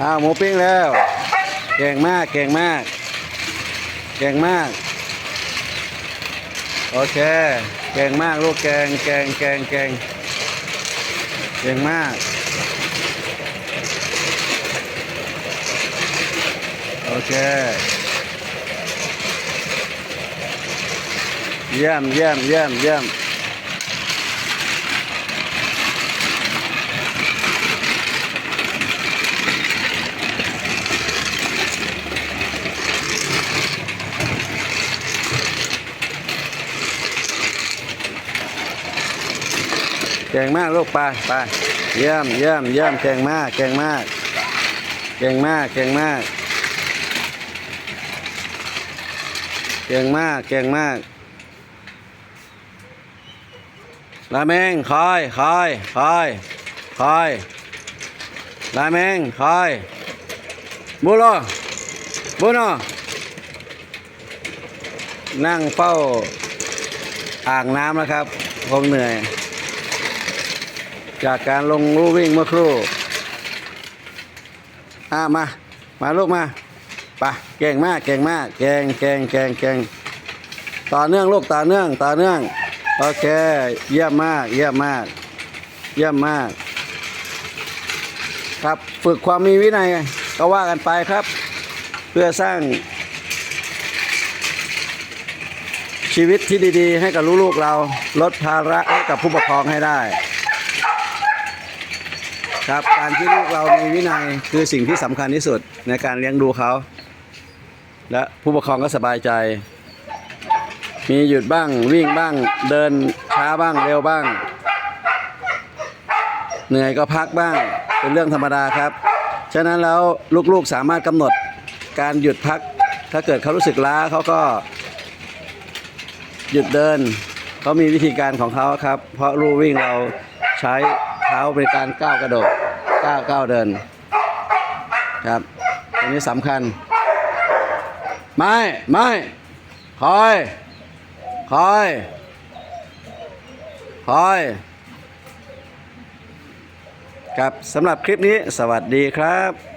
อ้าวหมูปิ้งแล้ว เก่งมากเก่งมาก เก่งมาก โอเค เก่งมากลูกเก่งเก่งเก่งเก่งเก่งมากโอเคเยี่ยมเยี่ยมเยี่ยมเยี่ยม ก่งมากลูกไปไปเยี่ยมเยี่ยมเยี่ยมเก่งมากเก่งมากเก่งมากเก่งมากเก่งมากเก่งมากลาเมงคอยคอยคอยคอยลาเมงคอยบุโรบุโนนั่งเฝ้าอ่างน้ำนะครับคงเหนื่อย จากการลงลู่วิ่งเมื่อครู่อ่ามา มาลูกมาไปเก่งมากเก่งมากเก่งเก่งเก่งเก่งต่อเนื่องลูกต่อเนื่องต่อเนื่องโอเค เยี่ยมมาก เยี่ยมมาก เยี่ยมมาก ครับฝึกความมีวินัยก็ว่ากันไปครับ เพื่อสร้างชีวิตที่ดีๆ ให้กับลูกๆเราลดภาระให้กับผู้ปกครองให้ได้ ครับ การที่ลูกเรามีวินัยคือสิ่งที่สำคัญที่สุดในการเลี้ยงดูเขา และผู้ปกครองก็สบายใจ มีหยุดบ้าง วิ่งบ้าง เดินช้าบ้างเร็วบ้าง เหนื่อยก็พักบ้าง เป็นเรื่องธรรมดาครับ ฉะนั้นแล้วลูกๆสามารถกำหนดการหยุดพัก ถ้าเกิดเขารู้สึกล้าเขาก็ หยุดเดินเขามีวิธีการของเขาครับ เพราะลู่วิ่งเราใช้เท้าเป็นการก้าวกระโดด ก้าวก้าวเดิน ครับตัวนี้สำคัญ ไม่ไม่คอยคอยคอยครับสำหรับคลิปนี้สวัสดีครับ